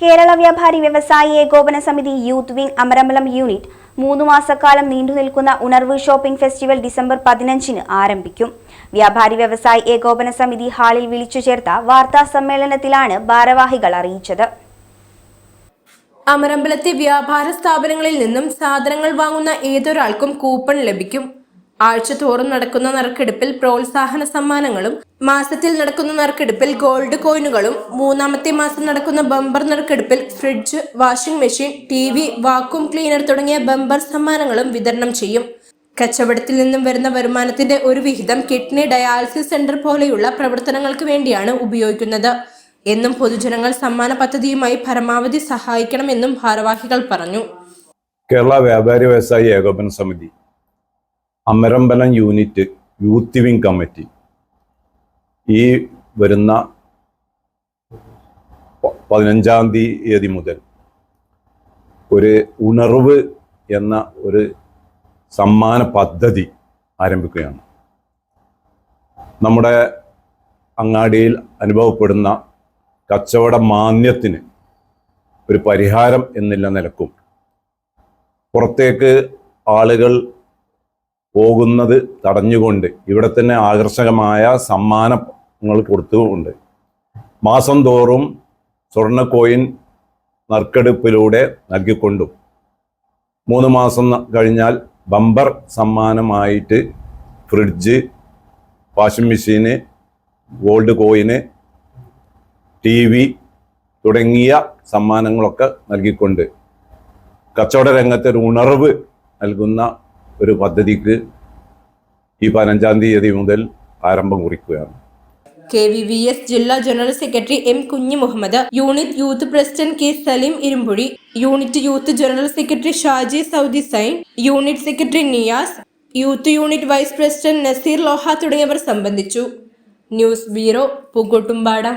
കേരള വ്യാപാരി വ്യവസായി ഏകോപന സമിതി യൂത്ത് വിംഗ് അമരമ്പലം യൂണിറ്റ് മൂന്ന് മാസക്കാലം നീണ്ടുനിൽക്കുന്ന ഉണർവ് ഷോപ്പിംഗ് ഫെസ്റ്റിവൽ ഡിസംബർ പതിനഞ്ചിന് ആരംഭിക്കും. വ്യാപാരി വ്യവസായി ഏകോപന സമിതി ഹാളിൽ വിളിച്ചു ചേർത്ത വാർത്താ സമ്മേളനത്തിലാണ് ഭാരവാഹികൾ അറിയിച്ചത്. അമരമ്പലത്തെ വ്യാപാര സ്ഥാപനങ്ങളിൽ നിന്നും സാധനങ്ങൾ വാങ്ങുന്ന ഏതൊരാൾക്കും കൂപ്പൺ ലഭിക്കും. ആഴ്ചതോറും നടക്കുന്ന നറുക്കെടുപ്പിൽ പ്രോത്സാഹന സമ്മാനങ്ങളും മാസത്തിൽ നടക്കുന്ന നറുക്കെടുപ്പിൽ ഗോൾഡ് കോയിനുകളും മൂന്നാമത്തെ മാസം നടക്കുന്ന bumper നറുക്കെടുപ്പിൽ fridge washing machine T V vacuum cleaner തുടങ്ങിയ ബമ്പർ സമ്മാനങ്ങളും വിതരണം ചെയ്യും. കച്ചവടത്തിൽ നിന്നും വരുന്ന വരുമാനത്തിന്റെ ഒരു വിഹിതം കിഡ്നി ഡയാലിസിസ് സെന്റർ പോലെയുള്ള പ്രവർത്തനങ്ങൾക്ക് വേണ്ടിയാണ് ഉപയോഗിക്കുന്നത്. എന്നും പൊതുജനങ്ങൾ സമ്മാന പദ്ധതിയുമായി പരമാവധി സഹായിക്കണമെന്നും ഭാരവാഹികൾ പറഞ്ഞു. കേരള വ്യാപാരി വ്യവസായി ഏകോപന സമിതി Amarambalam unit youth wing committee. ഈ വരുന്ന പതിനഞ്ചാം തീയതി മുതൽ ഒരു ഉണർവ് എന്ന ഒരു സമ്മാന പദ്ധതി ആരംഭിക്കുകയാണ്. നമ്മുടെ അങ്ങാടിയിൽ അനുഭവപ്പെടുന്ന കച്ചവട മാന്യത്തിന് ഒരു പരിഹാരം എന്നില്ല നിലക്കും പുറത്തേക്ക് ആളുകൾ പോകുന്നത് തടഞ്ഞുകൊണ്ട് ഇവിടെ തന്നെ ആകർഷകമായ സമ്മാനങ്ങൾ കൊടുത്തുകൊണ്ട് മാസം തോറും സ്വർണ കോയിൻ നറുക്കെടുപ്പിലൂടെ നൽകിക്കൊണ്ടും മൂന്ന് മാസം കഴിഞ്ഞാൽ ബമ്പർ സമ്മാനമായിട്ട് fridge washing machine gold coin T V തുടങ്ങിയ സമ്മാനങ്ങളൊക്കെ നൽകിക്കൊണ്ട് കച്ചവട രംഗത്തെ ഒരു ഉണർവ് നൽകുന്ന ഒരു പദ്ധതിക്ക് ഈ പതിനഞ്ചാം തീയതി മുതൽ ആരംഭം കുറിക്കുകയാണ്. കെ വി വി എസ് ജില്ലാ general secretary M Kunju Muhammad unit youth president K Saleem Irumbuzhi unit youth general secretary Shaji Saudi sign unit secretary Niyas youth unit vice president Naseer ലോഹ തുടങ്ങിയവർ സംബന്ധിച്ചു. News bureau Pookkottumpadam.